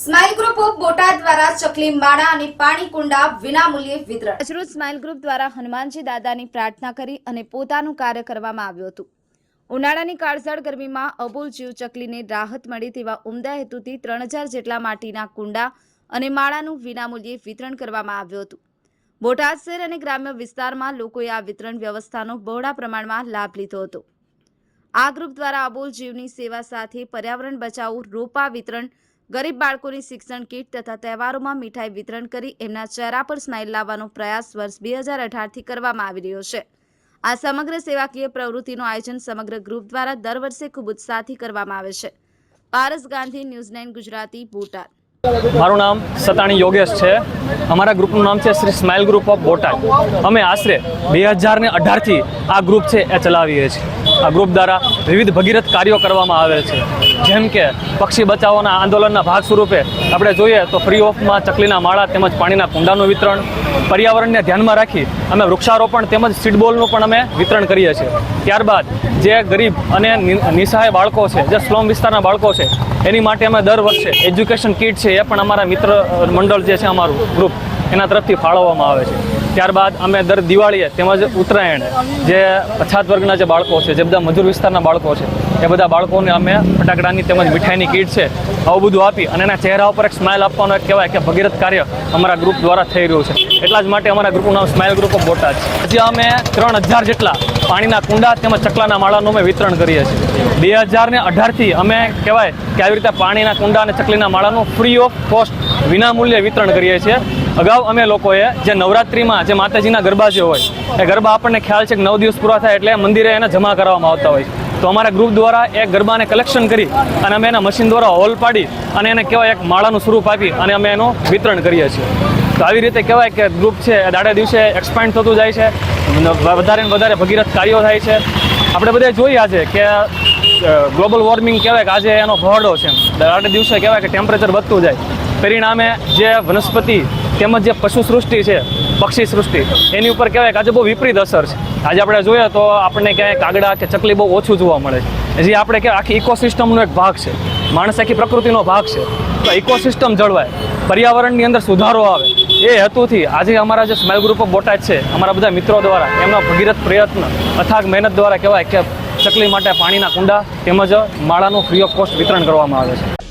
Smile group of દ્વારા ચકલી માળા અને પાણી કુંડા વિનામૂલ્યે વિતરણ. કરવામાં આવ્યું ઉનાળાની કાળઝાળ માળાનું વિનામૂલ્યે વિતરણ કરવામાં આવ્યું હતું. બોટાદ શહેર અને ગ્રામ્ય વિસ્તારમાં લોકોએ આ વિતરણ વ્યવસ્થાનો બહોળા પ્રમાણમાં લાભ લીધો હતો. આ ગ્રુપ દ્વારા અબોલ જીવની સેવા સાથે પર્યાવરણ બચાવો, રોપા વિતરણ ગરીબ બાળકોની શિક્ષણ કીટ તથા તહેવારોમાં મીઠાઈ વિતરણ કરી એમના ચહેરા પર સ્માઇલ લાવવાનો પ્રયાસ વર્ષ બે હજાર અઢારથી કરવામાં આવી રહ્યો છે. આ સમગ્ર સેવાકીય પ્રવૃત્તિનું આયોજન સમગ્ર ગ્રુપ દ્વારા દર વર્ષે ખૂબ ઉત્સાહથી કરવામાં આવે છે. પારસ ગાંધી ન્યૂઝ નાઇન ગુજરાતી બોટાદ મારું નામ સતાણી યોગેશ છે. અમારા ગ્રુપનું નામ છે Shri smile group of Botad. અમે આશરે બે હજાર ને અઢારથી આ ગ્રુપ છે એ ચલાવીએ છીએ. આ ગ્રુપ દ્વારા વિવિધ ભગીરથ કાર્યો કરવામાં આવે છે. જેમ કે પક્ષી બચાવોના આંદોલનના ભાગ સ્વરૂપે આપણે જોઈએ તો ફ્રી ઓફમાં ચકલીના માળા તેમજ પાણીના કુંડાનું વિતરણ, પર્યાવરણને ધ્યાનમાં રાખી અમે વૃક્ષારોપણ તેમજ સીડબોલનું પણ અમે વિતરણ કરીએ છીએ. ત્યારબાદ જે ગરીબ અને નિસહાય બાળકો છે, જે સ્લોમ વિસ્તારના બાળકો છે, એની માટે અમે દર વર્ષે એજ્યુકેશન કીટ છે એ પણ અમારા મિત્ર મંડળ જે છે અમારું ગ્રુપ એના તરફથી ફાળવવામાં આવે છે. ત્યારબાદ અમે દર દિવાળીએ તેમજ ઉત્તરાયણ જે પછાત વર્ગના જે બાળકો છે, જે બધા મજૂર વિસ્તારના બાળકો છે, એ બધા બાળકોને અમે ફટાકડાની તેમજ મીઠાઈની કીટ છે, આવું બધું આપી અને એના ચહેરા ઉપર એક સ્માઇલ આપવાનો એક કહેવાય કે ભગીરથ કાર્ય અમારા ગ્રુપ દ્વારા થઈ રહ્યું છે. એટલા જ માટે અમારા ગ્રુપનું નામ સ્માઇલ ગ્રુપ ઓફ બોટાદ છે. હજી અમે ત્રણ હજાર જેટલા પાણીના કુંડા તેમજ ચકલાના માળાનું અમે વિતરણ કરીએ છીએ. બે હજાર ને અઢારથી અમે કહેવાય કે આવી રીતે પાણીના કુંડા અને ચકલીના માળાનું ફ્રી ઓફ કોસ્ટ વિનામૂલ્યે વિતરણ કરીએ છીએ. અગાઉ અમે લોકોએ જે નવરાત્રિમાં જે માતાજીના ગરબા જે હોય, એ ગરબા આપણને ખ્યાલ છે કે નવ દિવસ પૂરા થાય એટલે મંદિરે એને જમા કરવામાં આવતા હોય તો અમારા ગ્રુપ દ્વારા એ ગરબાને કલેક્શન કરી અને અમે એના મશીન દ્વારા હોલ પાડી અને એને કહેવાય એક માળાનું સ્વરૂપ આપી અને અમે એનું વિતરણ કરીએ છીએ. તો આવી રીતે કહેવાય કે ગ્રુપ છે દાડે દિવસે એક્સપાન્ડ થતું જાય છે વધારે ને વધારે ભગીરથ કાર્યો થાય છે. આપણે બધા જોઈએ આજે કે ગ્લોબલ વોર્મિંગ કહેવાય કે આજે એનો ભરડો છે દાડે દિવસે કહેવાય કે ટેમ્પરેચર વધતું જાય. પરિણામે જે વનસ્પતિ તેમજ જે પશુ સૃષ્ટિ છે, પક્ષી સૃષ્ટિ, એની ઉપર કહેવાય કે આજે બહુ વિપરીત અસર છે. આજે આપણે જોઈએ તો આપણને ક્યાંય કાગડા કે ચકલી બહુ ઓછું જોવા મળે છે. જે આપણે કે આખી ઇકોસિસ્ટમનો એક ભાગ છે. માણસ આખી પ્રકૃતિનો ભાગ છે. તો ઇકોસિસ્ટમ જળવાય. પર્યાવરણની અંદર સુધારો આવે. એ હેતુથી આજે અમારા જે સ્માઇલ ગ્રુપ ઓફ બોટાદ છે, અમારા બધા મિત્રો દ્વારા, એમના ભગીરથ પ્રયત્ન, અથાગ મહેનત દ્વારા કહેવાય કે ચકલી માટે પાણીના કુંડા તેમજ માળાનું ફ્રી ઓફ કોસ્ટ વિતરણ કરવામાં આવે છે.